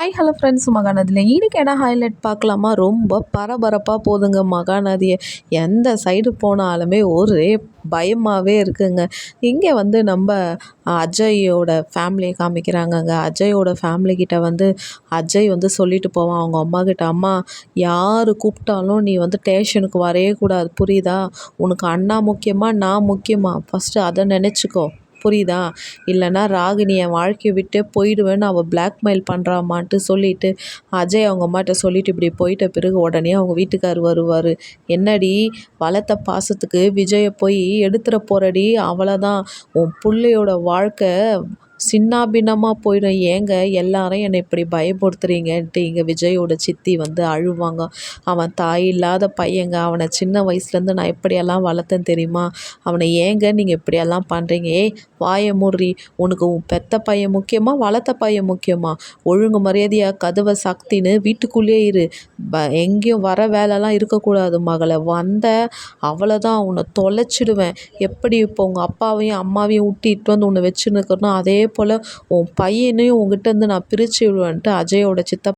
Hi hello friends மகாநதியில் இன்னைக்கு என்ன highlight பார்க்கலாமா? ரொம்ப பரபரப்பாக போதுங்க மகாநதியை. எந்த சைடு போனாலுமே ஒரே பயமாகவே இருக்குங்க. இங்கே வந்து நம்ம அஜயோட ஃபேமிலியை காமிக்கிறாங்கங்க. அஜயோட ஃபேமிலிக்கிட்ட வந்து அஜய் வந்து சொல்லிட்டு போவான். அவங்க அம்மா கிட்ட அம்மா யார் கூப்பிட்டாலும் நீ வந்து ஸ்டேஷனுக்கு வரவே கூடாது. புரியுதா? உனக்கு அண்ணா முக்கியமாக நான் முக்கியமாக ஃபஸ்ட்டு அதை நினச்சிக்கோ. புரியுதா? இல்லைன்னா ராகினி என் வாழ்க்கையை விட்டே போயிடுவேன்னு அவள் பிளாக்மெயில் பண்ணுறாமான்ட்டு சொல்லிட்டு அஜய் அவங்க அம்மாட்ட சொல்லிட்டு இப்படி போயிட்ட பிறகு உடனே அவங்க வீட்டுக்கார் வருவார். என்னடி? வளர்த்த பாசத்துக்கு விஜயை போய் எடுத்துகிற போகிறடி அவ்வளோதான் உன் பிள்ளையோட வாழ்க்கை சின்னாபின்னமாக போயிடும். ஏங்க எல்லாரும் என்னை இப்படி பயப்படுத்துறீங்கன்ட்டு இங்கே விஜயோட சித்தி வந்து அழுவாங்க. அவன் தாய் இல்லாத பையங்க. அவனை சின்ன வயசுலேருந்து நான் எப்படியெல்லாம் வளர்த்தேன் தெரியுமா? அவனை ஏங்க நீங்கள் இப்படியெல்லாம் பண்ணுறீங்க ஏய் வாயை மூடுறி. உனக்கு உன் பெத்த பையன் முக்கியமாக வளர்த்த பையன் முக்கியமாக ஒழுங்கு மரியாதையாக கதவை சக்தின்னு வீட்டுக்குள்ளேயே இரு. ப எங்கேயும் வர வேலைலாம் இருக்கக்கூடாது மகளை. வந்த அவ்வளோதான் உன்னை தொலைச்சிடுவேன். எப்படி இப்போ உங்கள் அப்பாவையும் அம்மாவையும் விட்டு வந்து உன்னை வச்சுன்னு அதே அதே போல் உன் பையனையும் உன்கிட்டேருந்து நான் பிரித்து விடுவேன்ட்டு அஜயோட சித்தப்பா